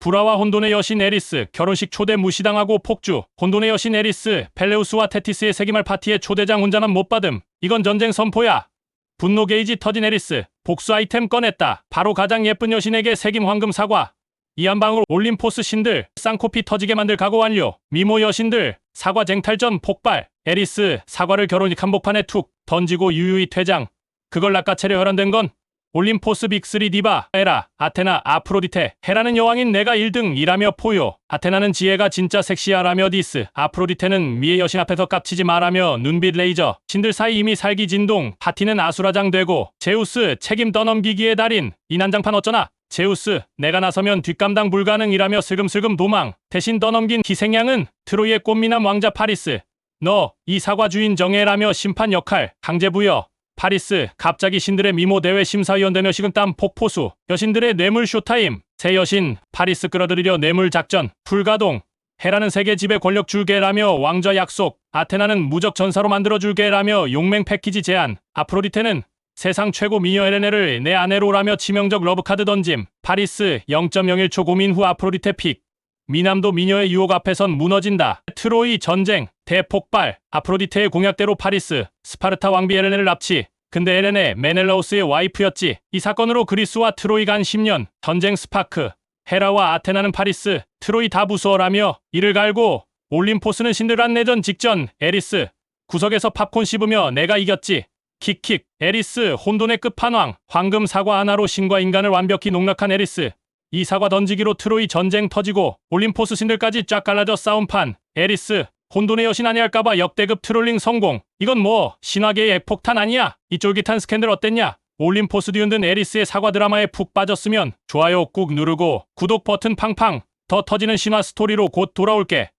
브라와 혼돈의 여신 에리스 결혼식 초대 무시당하고 폭주. 혼돈의 여신 에리스 펠레우스와 테티스의 세기말 파티에 초대장 혼자만 못 받음. 이건 전쟁 선포야. 분노 게이지 터진 에리스 복수 아이템 꺼냈다. 바로 가장 예쁜 여신에게 색임 황금 사과. 이한 방울 올림포스 신들 쌍코피 터지게 만들 각오 완료. 미모 여신들 사과 쟁탈전 폭발. 에리스 사과를 결혼식 한복판에 툭 던지고 유유히 퇴장. 그걸 낚아채려 혈안된 건 올림포스 빅3 디바 에라 아테나 아프로디테 헤라는 여왕인 내가 1등 이라며 포효. 아테나는 지혜가 진짜 섹시하라며 디스. 아프로디테는 미의 여신 앞에서 깝치지 말라며 눈빛 레이저. 신들 사이 이미 살기 진동. 파티는 아수라장 되고 제우스 책임 떠넘기기의 달인. 이 난장판 어쩌나? 제우스 내가 나서면 뒷감당 불가능이라며 슬금슬금 도망. 대신 떠넘긴 희생양은 트로이의 꽃미남 왕자 파리스. 너 이 사과 주인 정해라며 심판 역할. 강제부여 파리스 갑자기 신들의 미모 대회 심사위원 되며 식은 땀 폭포수 여신들의 뇌물 쇼타임 새 여신 파리스 끌어들이려 뇌물 작전 불가동 헤라는 세계 지배 권력 줄게라며 왕좌 약속 아테나는 무적 전사로 만들어 줄게라며 용맹 패키지 제안 아프로디테는 세상 최고 미녀 에레네를 내 아내로라며 치명적 러브카드 던짐 파리스 0.01초 고민 후 아프로디테 픽 미남도 미녀의 유혹 앞에선 무너진다. 트로이 전쟁, 대폭발, 아프로디테의 공약대로 파리스, 스파르타 왕비 에레네를 납치. 근데 에레네, 메넬라우스의 와이프였지. 이 사건으로 그리스와 트로이 간 10년, 전쟁 스파크. 헤라와 아테나는 파리스, 트로이 다 부수어라며 이를 갈고 올림포스는 신들한 내전 직전, 에리스. 구석에서 팝콘 씹으며 내가 이겼지. 킥킥, 에리스, 혼돈의 끝판왕, 황금 사과 하나로 신과 인간을 완벽히 농락한 에리스. 이 사과 던지기로 트로이 전쟁 터지고 올림포스 신들까지 쫙 갈라져 싸움판 에리스 혼돈의 여신 아니할까봐 역대급 트롤링 성공. 이건 뭐 신화계의 핵폭탄 아니야? 이 쫄깃한 스캔들 어땠냐? 올림포스 뒤흔든 에리스의 사과 드라마에 푹 빠졌으면 좋아요 꾹 누르고 구독 버튼 팡팡. 더 터지는 신화 스토리로 곧 돌아올게